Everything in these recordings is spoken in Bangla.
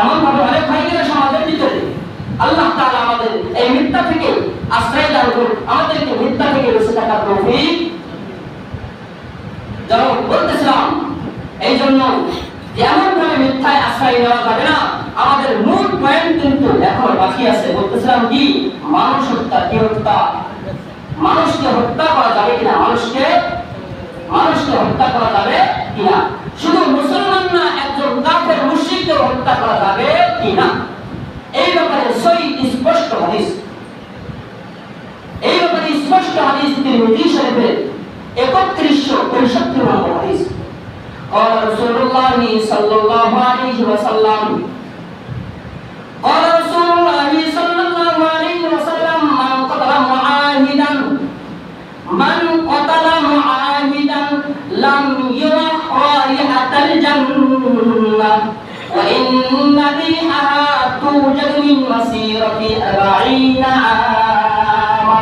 এমন ভাবে অনেক ভাইয়েরা সমাজের ভিতরে। আল্লাহ তাআলা আমাদের এই মিথ্যা থেকে আশ্রয় দান করুন। আমাদেরকে মিথ্যা থেকে বেঁচে থাকার তৌফিক যেমন বলতেছিলাম এই জন্য এমন ভাবে মিথ্যায় আশ্রয় নেওয়া যাবে না, আমাদের মূল পয়েন্ট কিন্তু এখন বাকি আছে। বলতেছিলাম কি? মানুষ হত্যা, কি হত্যা? মানুষকে হত্যা করা যাবে কিনা? মানুষকে? মানুষকে হত্যা করা যাবে কিনা? শুধু মুসলমান না একজন কাফের মুশরিককে হত্যা করা যাবে কিনা এই ব্যাপারে সই স্পষ্ট হাদিস এই ব্যাপারে স্পষ্ট হাদিস তিরমিজি শরীফের একত্রিশশো পঁয়ষট্টি নম্বর হাদিস قال رسول الله صلى الله عليه وسلم قال رسول الله صلى الله عليه وسلم من قتل معاهدا من قتل معاهدا لم يرح رائحة الجنة وإن ريحها توجد من مسيرة أربعين عاما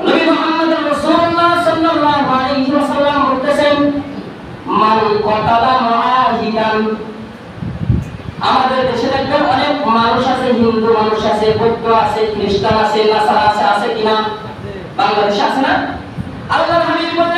নবী মুহাম্মদ রাসূলুল্লাহ সাল্লাল্লাহু আলাইহি ওয়াসাল্লাম বলতেছেন মান কতালা মুআহিদান আমাদের দেশে দেখবেন অনেক মানুষ আছে হিন্দু মানুষ আছে বৌদ্ধ আছে খ্রিস্টান আছে নাসারা আছে আছে কিনা বাংলাদেশে আছে না আল্লাহ হাবিব বললেন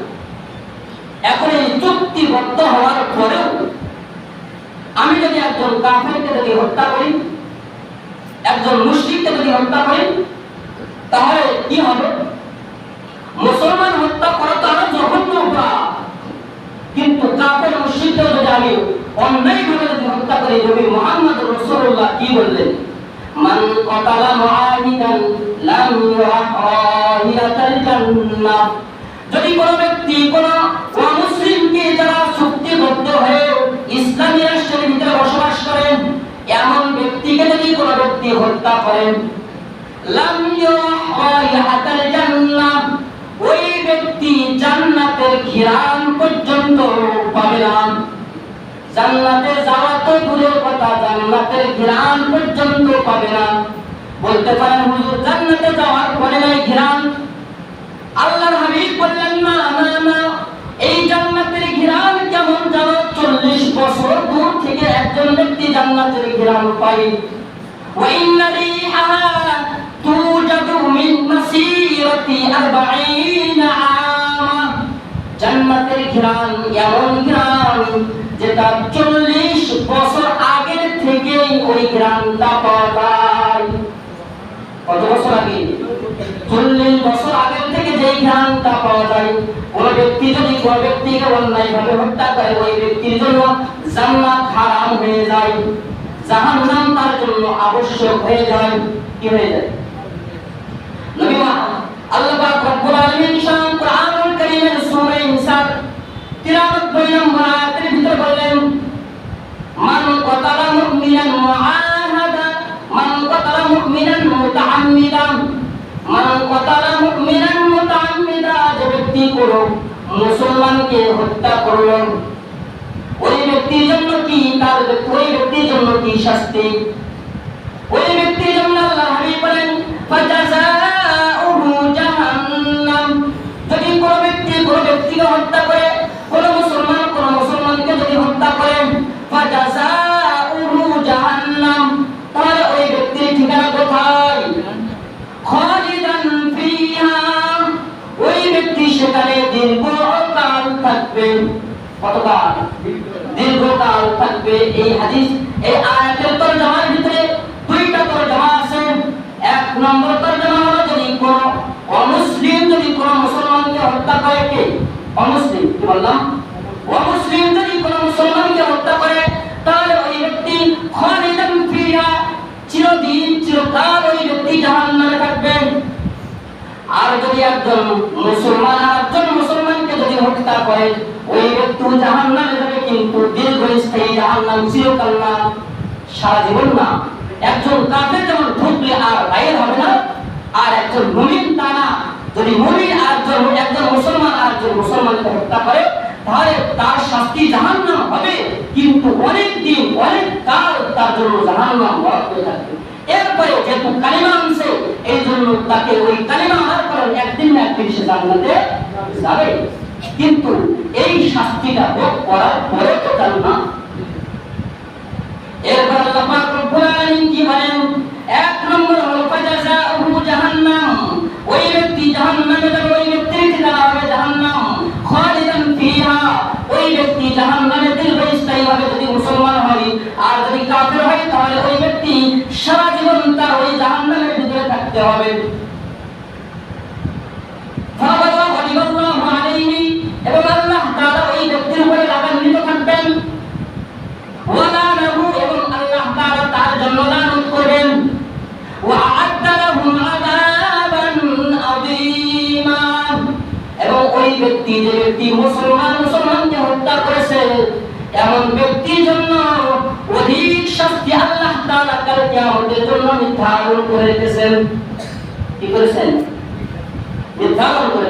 চুক্তিবদ্ধ হওয়ার পরেও আমি যদি একজন কাফেরকে যদি হত্যা করি, একজন মুসলিমকে যদি হত্যা করি, তাহলে কি হবে? মুসলমান হত্যা করা তো আরও জঘন্য অপরাধ। কিন্তু কাফের মুসলিমকে যদি আমি অন্যায়ভাবে যদি হত্যা করি, নবী মুহাম্মদ রাসূলুল্লাহ কি বললেন? মান কতালা মুআহিদান লাম ইউরাহিলাতাল জান্নাহ। যদি কোনো ব্যক্তি কোন চুক্তিবদ্ধ হয়ে ইসলামী রাষ্ট্রের ভিতরে বসবাস করেন, এমন ব্যক্তিকে যদি কোনো ব্যক্তি হত্যা করেন ওই ব্যক্তি জান্নাতের ঘিরান পর্যন্ত পাবে না। জান্নাতে যাওয়া তো দূরের কথা, জান্নাতের ঘিরান পর্যন্ত পাবে না। বলতে পারেন, হুজুর, জান্নাতে যাওয়ার পরে নাই ঘিরান আল্লাহর হাবিব একজন ব্যক্তি জান্নাতের ঘিরান পাই وإن ريحها توجد من مسيرة أربعين عاما জান্নাতের ঘিরান এমন ঘিরান যেটা চল্লিশ বছর আগের থেকেই ওই ঘিরানটা পাওয়া যায় কত বছর আগে চল্লিশ বছর আগের থেকে যেই ঘ্রাণটা পাওয়া যায়, কোন ব্যক্তি যদি কোন ব্যক্তিকে অন্যায় ভাবে হত্যা করে, ওই ব্যক্তির জন্য জান্নাত হারাম হয়ে যায়। জাহান্নাম তার জন্য আবশ্যক হয়ে যায়। কি হয়ে যায়? আল্লাহ পাক রব্বুল আলামিন শান কোরআনুল কারীমের সূরা ইনসান 93 নম্বর আয়াতের ভিতর বললেন কতালা মুমিনান মুআহাদা কতালা মুমিনান মুতাআম্মিদান। হত্যা করল ওই ব্যক্তির জন্য কি তার ওই ব্যক্তির জন্য কি শাস্তি ওই ব্যক্তির জন্য আল্লাহ হাবিব যদি কোনো ব্যক্তি কোনো ব্যক্তিকে হত্যা কতকাল দীর্ঘকাল থাকবে এই হাদিস। এই আয়াতের তরজমার ভিতরে দুইটা তরজমা আছে। এক নম্বর তরজমা হলো যদি কোন অমুসলিম, যদি কোন মুসলমানকে হত্যা করে কে? অমুসলিম, কি বললাম? অমুসলিম যদি কোন মুসলমানকে হত্যা করে, তাহলে ওই ব্যক্তি খালিদান ফিহা, চিরদিন, চিরকাল ওই ব্যক্তি জাহান্নামে থাকবে। আর যদি একজন মুসলমান আর একজন মুসলমানকে হত্যা করে ওই ব্যক্তি জাহান নামে যাবে কিন্তু দীর্ঘস্থায়ী জাহান নাম চিরকাল না সারা জীবন না। একজন কাফের যেমন ঢুকলে আর বাইরে হবে না, আর একজন মুমিন তা না। যদি মুমিন আর একজন মুসলমান আর একজন মুসলমানকে হত্যা করে, তাহলে তার শাস্তি জাহান্নাম হবে। কিন্তু অনেক দিন, অনেক কাল তার জন্য জাহান্নাম বরাদ্দ হয়ে থাকবে এরপরে যেহেতু কালিমা আনছে এই জন্য তাকে ওই কালিমা আনার পর একদিন না একদিন সে জান্নাতে যাবে। কিন্তু এই শাস্তিটা ভোগ করার পরে তো জানো না। এরপর আল্লাহ রব্বুল কি বলেন? এক নম্বর হলো জাহান্নাম। ওই ব্যক্তি জাহান্নামে যাবে, ওই হবে জাহান্নাম। খালিদান ফিহা। ওই ব্যক্তি জাহান্নামে ভাবে যদি মুসলমান হয় আর যদি কাফের হয়, তাহলে ওই ব্যক্তি সারা জীবন তার ওই জাহান্নামের ভিতরে থাকতে হবে। আলাইহি এবং আল্লাহ তাআলা ওই ব্যক্তির উপরে লাগান্বিত থাকবেন। ওয়ালানাহু এবং আল্লাহ তাআলা তার জন্য লানত করবেন। ওয়াআদ্দা লাহুম আযাবান আযীমা। এবং ওই ব্যক্তি, যে ব্যক্তি মুসলমান, মুসলমানকে হত্যা করেছে, এমন ব্যক্তির জন্য অধিক শাস্তি আল্লাহ তাআলা কাল কিয়ামতের জন্য নির্ধারণ করে রেখেছেন। কি করেছেন? নির্ধারণ করে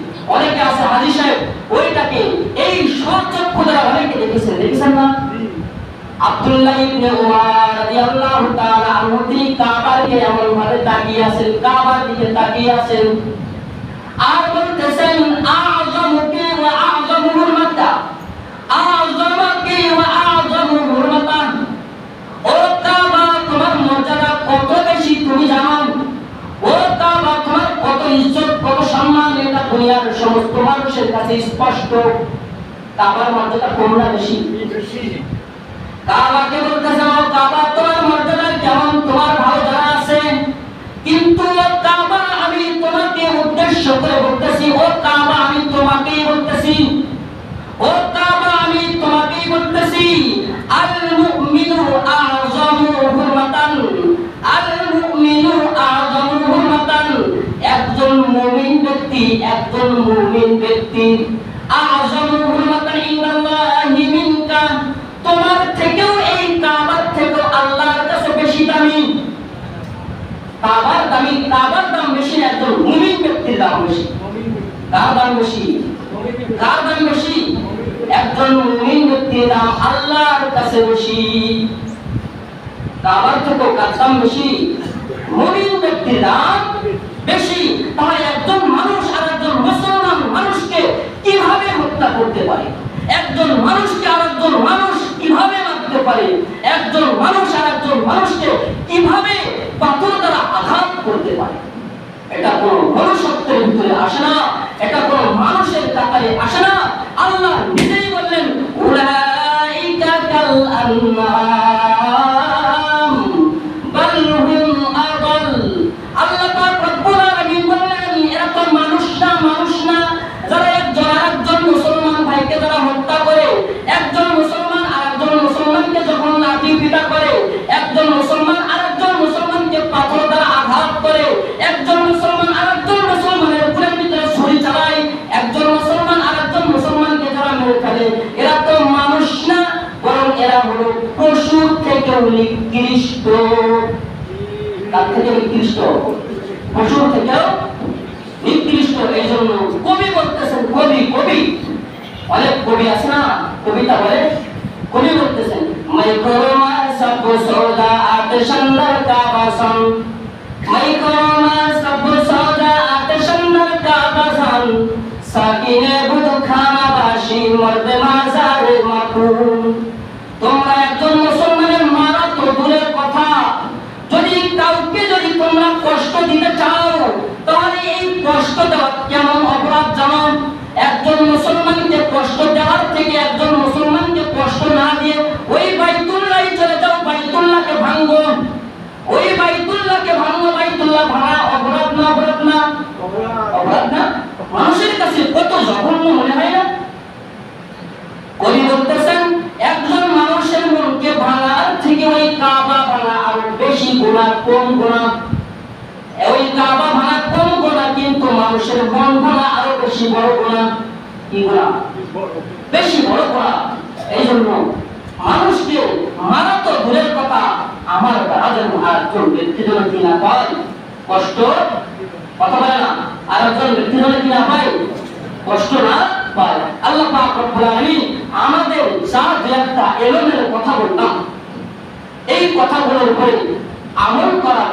অনেকে আছে হাজি সাহেব, ওইটাকে এই সচক্ষু দ্বারা অনেকে দেখেছেন। দেখেছেন না? আব্দুল্লাহ ইবনে উমর রাদিয়াল্লাহু তাআলা আনহু, তিনি কাবার দিকে এমন ভাবে তাকিয়ে আছেন, কাবার দিকে তাকিয়ে আছেন। আর বলতেছেন আযমুকে ওয়া আযমু হুরমাতা আযমুকে ওয়া আযমু কত সম্মান এটা দুনিয়ার সমস্ত মানুষের কাছে স্পষ্ট, কাবার মর্যাদা কম বেশি? কাবাকে বলতেছে, ও কাবা, তোমার মর্যাদা কেমন? তোমার ভালো জানা আছে কিন্তু কাবা, আমি তোমাকে উদ্দেশ্য করে বলতেছি, ও কাবা, আমি তোমাকেই বলতেছি। ও কাবা, আমি তোমাকেই বলতেছি আল মুমিনু আযমু ব্যক্তির কার বেশি কার বেশি একজন মুমিন ব্যক্তির দাম আল্লাহর কাছে বেশি কাবার থেকেও কার দাম বেশি মুমিন ব্যক্তির দাম বেশি। তাহলে একজন মানুষ আর একজন মুসলমান মানুষকে কীভাবে হত্যা করতে পারে? একজন মানুষকে আর একজন মানুষ কীভাবে মারতে পারে? একজন মানুষ আর একজন মানুষকে কীভাবে পাথর দ্বারা আঘাত করতে পারে? এটা কোন মনুষ্যত্বের ভিতরে আসে না, এটা কোন মানুষের কাতারে আসে না। আল্লাহ নিজেই বললেন, উলাইকা কাল আনআম নিকৃষ্ট তার থেকে নিকৃষ্ট পশুর থেকেও নিকৃষ্ট এই জন্য কবি বলতেছেন, কবি কবি। অনেক কবি আছে না, কবিতা বলে, কবি বলতেছেন मैं करो मैं सब सौदा आतशंदर का बसन मैं करो मैं सब सौदा आतशंदर का बसन साकिने बुद खाना बाशी मर्द কেমন অপরাধ জানো একজন মুসলমানকে কষ্ট দেওয়ার থেকে একজন মুসলমানকে কষ্ট না দিয়ে ওই বাইতুল্লাহ চলে যাও, বাইতুল্লাহকে ভাঙ্গো ওই বাইতুল্লাহকে ভাঙ্গো বাইতুল্লাহ ভাঙা অপরাধ না অপরাধ না? অপরাধ না? মানুষের কাছে কত জঘন্য মনে হয় না? কবি বলতেছেন, একজন মানুষের মনকে ভাঙার থেকে ওই কাবা ভাঙা আরও বেশি গুণা, কম গুণা। বড় গুণা কি বেশি বড় গুণা এই জন্য মানুষকে মারা দূরের কথা আমার দ্বারা যেন আর ব্যক্তি যেন কিনা পায়? কষ্ট? কথা বলে না। আর একজন ব্যক্তি যেন কিনা পায়? কষ্ট না পায়। আল্লাহ পাক আমাদের কথা বললাম। এই কথাগুলোর উপরে আমল করার